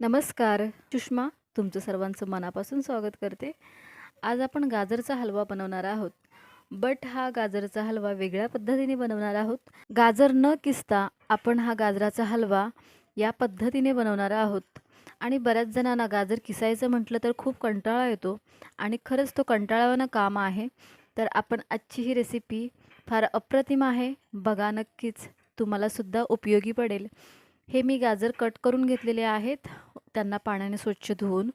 नमस्कार. सुषमा तुमचं सर्वांचं मनापासून स्वागत करते. आज आपण गाजरचा हलवा बनवणार आहोत. बट हा गाजरचा हलवा वेगळ्या पद्धतीने बनवणार आहोत. गाजर न किसता आपण हा गाजराचा हलवा या पद्धतीने बनवणार आहोत. आणि बऱ्याच जणांना गाजर किसायचं म्हटलं तर खूप कंटाळा येतो आणि खरंच तो कंटाळावानं काम आहे. तर आपण आजची ही रेसिपी फार अप्रतिम आहे. बघा नक्कीच तुम्हालासुद्धा उपयोगी पडेल. हे मी गाजर कट करून घेतलेले आहेत. त्यांना पाण्याने स्वच्छ धुवून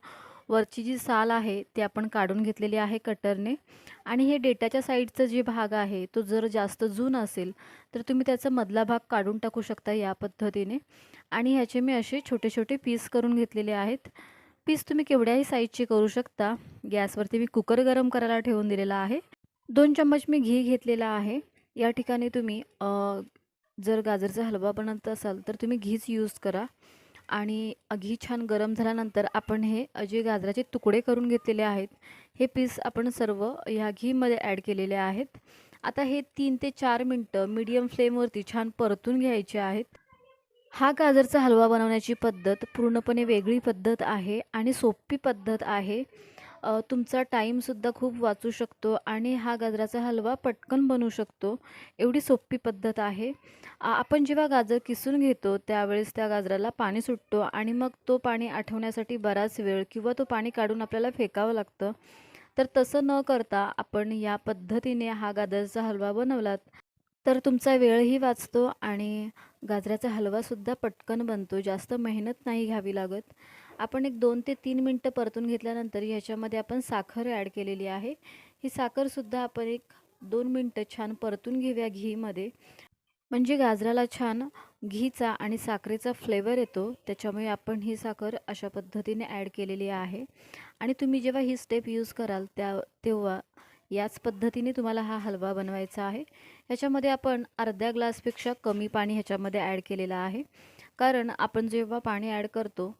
वरची जी साल आहे ती आपण काढून घेतलेली आहे कटरने. आणि हे डेटाच्या साईडचा जे भाग आहे तो जर जास्त जून असेल तर तुम्ही त्याचा मधला भाग काढून टाकू शकता या पद्धतीने. आणि ह्याचे मी असे छोटे छोटे पीस करून घेतलेले आहेत. पीस तुम्ही केवढ्याही साईजचे करू शकता. गॅसवरती मी कुकर गरम करायला ठेवून दिलेला आहे. दोन चम्मच मी घी घेतलेला आहे. या ठिकाणी तुम्ही जर गाजरचा हलवा बनवत असाल तर तुम्ही घीच यूज करा. आणि घी छान गरम झाल्यानंतर आपण हे जे गाजराचे तुकडे करून घेतलेले आहेत हे पीस आपण सर्व ह्या घीमध्ये ॲड केलेले आहेत. आता हे तीन ते चार मिनटं मीडियम फ्लेमवरती छान परतून घ्यायचे आहेत. हा गाजरचा हलवा बनवण्याची पद्धत पूर्णपणे वेगळी पद्धत आहे आणि सोपी पद्धत आहे. तुमचा टाईमसुद्धा खूप वाचू शकतो आणि हा गाजराचा हलवा पटकन बनवू शकतो. एवढी सोपी पद्धत आहे. आपण जेव्हा गाजर किसून घेतो त्यावेळेस त्या गाजराला पाणी सुटतो आणि मग तो पाणी आठवण्यासाठी बराच वेळ किंवा तो पाणी काढून आपल्याला फेकावं लागतं. तर तसं न करता आपण या पद्धतीने हा गाजराचा हलवा बनवलात तर तुमचा वेळही वाचतो आणि गाजराचा हलवासुद्धा पटकन बनतो. जास्त मेहनत नाही घ्यावी लागत. आपण एक दोन ते तीन मिनटं परतून घेतल्यानंतर ह्याच्यामध्ये आपण साखर ॲड केलेली आहे. ही साखरसुद्धा आपण एक दोन मिनटं छान परतून घेऊया घीमध्ये. म्हणजे गाजराला छान घीचा आणि साखरेचा फ्लेवर येतो. त्याच्यामुळे आपण ही साखर अशा पद्धतीने ॲड केलेली आहे. आणि तुम्ही जेव्हा ही स्टेप यूज कराल त्या तेव्हा याच पद्धतीने तुम्हाला हा हलवा बनवायचा आहे. ह्याच्यामध्ये आपण अर्ध्या ग्लासपेक्षा कमी पाणी ह्याच्यामध्ये ॲड केलेलं आहे. कारण आपण जेव्हा पाणी ॲड करतो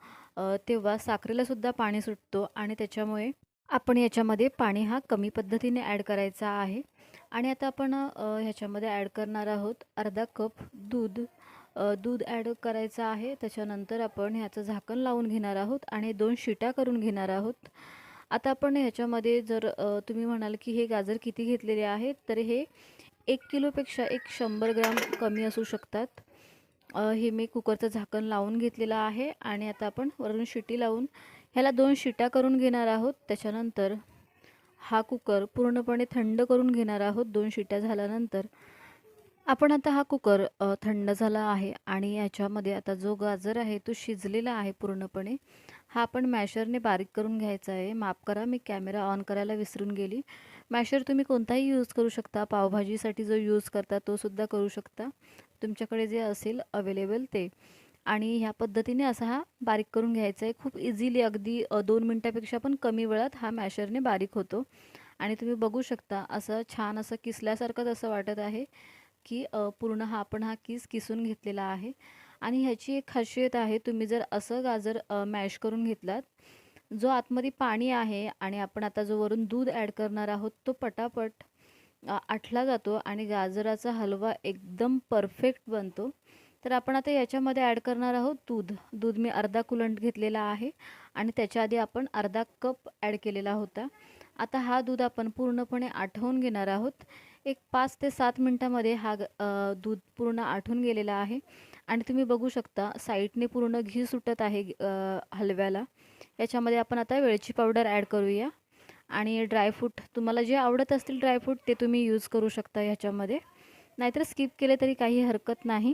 तेव्हा साखरेलासुद्धा पाणी सुटतो आणि त्याच्यामुळे आपण याच्यामध्ये पाणी हा कमी पद्धतीने ॲड करायचा आहे. आणि आता आपण ह्याच्यामध्ये ॲड करणार आहोत अर्धा कप दूध. दूध ॲड करायचं आहे. त्याच्यानंतर आपण ह्याचं झाकण लावून घेणार आहोत आणि दोन शिट्या करून घेणार आहोत. आता आपण ह्याच्यामध्ये जर तुम्ही म्हणाल की हे गाजर किती घेतलेले आहेत तर हे एक किलोपेक्षा एक शंभर ग्राम कमी असू शकतात. हे मी कुकरचं झाकण लावून घेतलेलं आहे आणि आता आपण वरून शिटी लावून ह्याला दोन शिट्या करून घेणार आहोत. त्याच्यानंतर हा कुकर पूर्णपणे थंड करून घेणार आहोत दोन शिट्या झाल्यानंतर. आपण आता हा कुकर थंड झाला आहे आणि याच्यामध्ये आता जो गाजर आहे तो शिजलेला आहे पूर्णपणे. हा आपण मॅशरने बारीक करून घ्यायचा आहे. माफ करा मी कॅमेरा ऑन करायला विसरून गेली. मॅशर तुम्ही कोणताही यूज करू शकता. पावभाजीसाठी जो यूज करता तो सुद्धा करू शकता. तुमच्याकडे जे असेल अवेलेबल ते. आणि ह्या पद्धतीने असा हा बारीक करून घ्यायचा आहे. खूप इझिली अगदी दोन मिनटापेक्षा पण कमी वेळात हा मॅशरने बारीक होतो. आणि तुम्ही बघू शकता असं छान असं किसल्यासारखंच असं वाटत आहे की पूर्ण हा आपण हा किस किसून घेतलेला आहे. आणि ह्याची एक खासियत आहे तुम्ही जर असं गाजर मॅश करून घेतलात जो आतमध्ये पाणी आहे आणि आपण आता जो वरून दूध ॲड करणार आहोत तो पटापट आठला जातो आणि गाजराचा हलवा एकदम परफेक्ट बनतो. तर आपण आता याच्यामध्ये ॲड करणार आहोत दूध. दूध मी अर्धा कुलंट घेतलेला आहे आणि त्याच्या आधी आपण अर्धा कप ॲड केलेला होता. आता हा दूध आपण पूर्णपणे आठवून घेणार आहोत. एक पाच ते सात मिनटामध्ये हा दूध पूर्ण आठवून गेलेला आहे. आणि तुम्ही बघू शकता साईडने पूर्ण घी सुटत आहे हलव्याला. याच्यामध्ये आपण आता वेळची पावडर ॲड करूया. आणि ड्रायफ्रूट तुम्हाला जे आवडत असतील ड्रायफ्रूट ते तुम्ही यूज करू शकता ह्याच्यामध्ये. नाहीतर स्किप केले तरी काही हरकत नाही.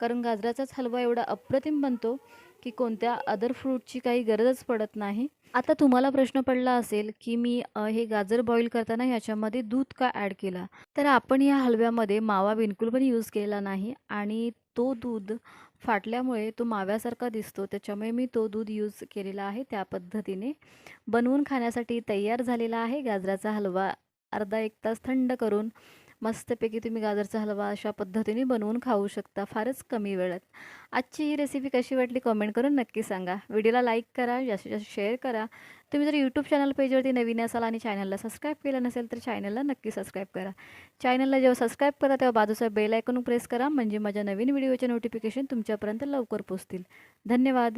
कारण गाजराचाच हलवा एवढा अप्रतिम बनतो की कोणत्या अदर फ्रूटची काही गरजच पडत नाही. आता तुम्हाला प्रश्न पडला असेल की मी हे गाजर बॉईल करताना ह्याच्यामध्ये दूध का ॲड केला? तर आपण या हलव्यामध्ये मावा बिलकुल पण यूज केला नाही आणि तो दूध फाटल्यामुळे तो माव्यासारखा दिसतो. त्याच्यामुळे मी तो दूध यूज केलेला आहे त्या पद्धतीने. बनवून खाण्यासाठी तयार झालेला आहे गाजराचा हलवा. अर्धा एक तास थंड करून मस्तपैकी तुम्ही गाजरचा हलवा अशा पद्धतीने बनवून खाऊ शकता फारच कमी वेळात. आजची ही रेसिपी कशी वाटली कमेंट करून नक्की सांगा. व्हिडिओला लाईक करा जास्तीत जास्त शेअर करा. तुम्ही जर यूट्यूब चॅनल पेजवरती नवीन असाल आणि चॅनलला सबस्क्राईब केलं नसेल तर चॅनलला नक्की सबस्क्राईब करा. चॅनलला जेव्हा सबस्क्राईब करा तेव्हा बाजूचा बेल आयकॉन प्रेस करा म्हणजे माझ्या नवीन व्हिडिओचे नोटिफिकेशन तुमच्यापर्यंत लवकर पोचतील धन्यवाद.